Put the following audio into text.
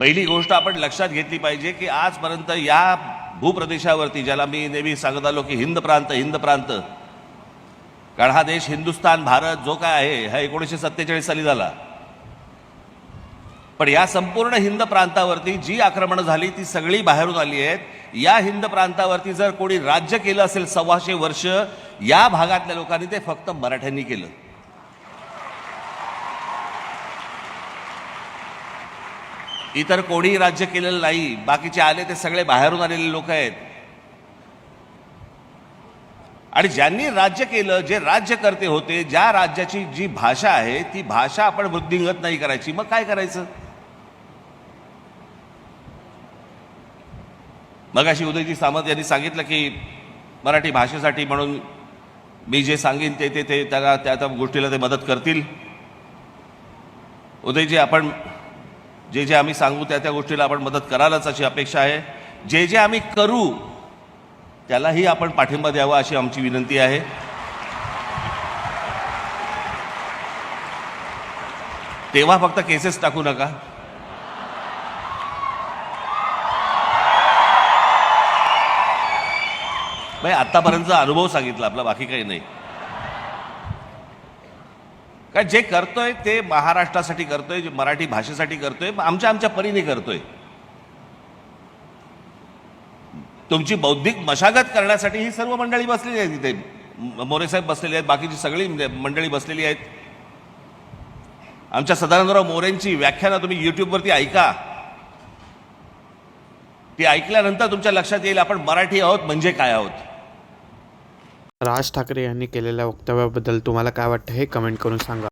पहिली गोष्ट आपण लक्षात घेतली पाहिजे की आजपर्यंत या भूप्रदेशावरती ज्याला मी नेहमी सांगत आलो की हिंद प्रांत हिंद प्रांत कारण हा देश हिंदुस्तान भारत जो काय आहे हा एकोणीसशे सत्तेचाळीस साली झाला. पण या संपूर्ण हिंद प्रांतावरती जी आक्रमणं झाली ती सगळी बाहेरून आली आहेत. या हिंद प्रांतावरती जर कोणी राज्य केलं असेल सव्वाशे वर्ष या भागातल्या लोकांनी ते फक्त मराठ्यांनी केलं. इतर कोणीही राज्य केलेलं नाही बाकीचे आले ते सगळे बाहेरून आलेले लोक आहेत. आणि ज्यांनी राज्य केलं जे राज्यकर्ते होते ज्या राज्याची जी भाषा आहे ती भाषा आपण वृद्धिंगत नाही करायची. मग काय करायचं? मग अशी उदयजी सामंत यांनी सांगितलं की मराठी भाषेसाठी म्हणून मी जे सांगेन ते ते ते त्याला त्या त्या गोष्टीला ते मदत करतील. उदयजी आपण जे जे आम्ही सांगू त्या त्या गोष्टीला आपण मदत करालच अशी अपेक्षा आहे. जे जे आम्ही करू त्यालाही आपण पाठिंबा द्यावा अशी आमची विनंती आहे. तेव्हा फक्त केसेस टाकू नका. म्हणजे आतापर्यंतचा अनुभव सांगितला आपला बाकी काही नाही. का जे करतोय ते महाराष्ट्रासाठी करतोय जे मराठी भाषेसाठी करतोय आमच्या आमच्या परीने करतोय. तुमची बौद्धिक मशागत करण्यासाठी ही सर्व मंडळी बसलेली आहेत तिथे मोरेसाहेब बसलेले आहेत बाकीची सगळी म्हणजे मंडळी बसलेली आहेत. आमच्या सदानंदराव मोरेंची व्याख्यानं तुम्ही युट्यूबवरती ऐका. ती ऐकल्यानंतर तुमच्या लक्षात येईल आपण मराठी आहोत म्हणजे काय आहोत? राज ठाकरे यांनी केलेल्या वक्तव्याबद्दल तुम्हाला काय वाटतं हे कमेंट करून सांगा.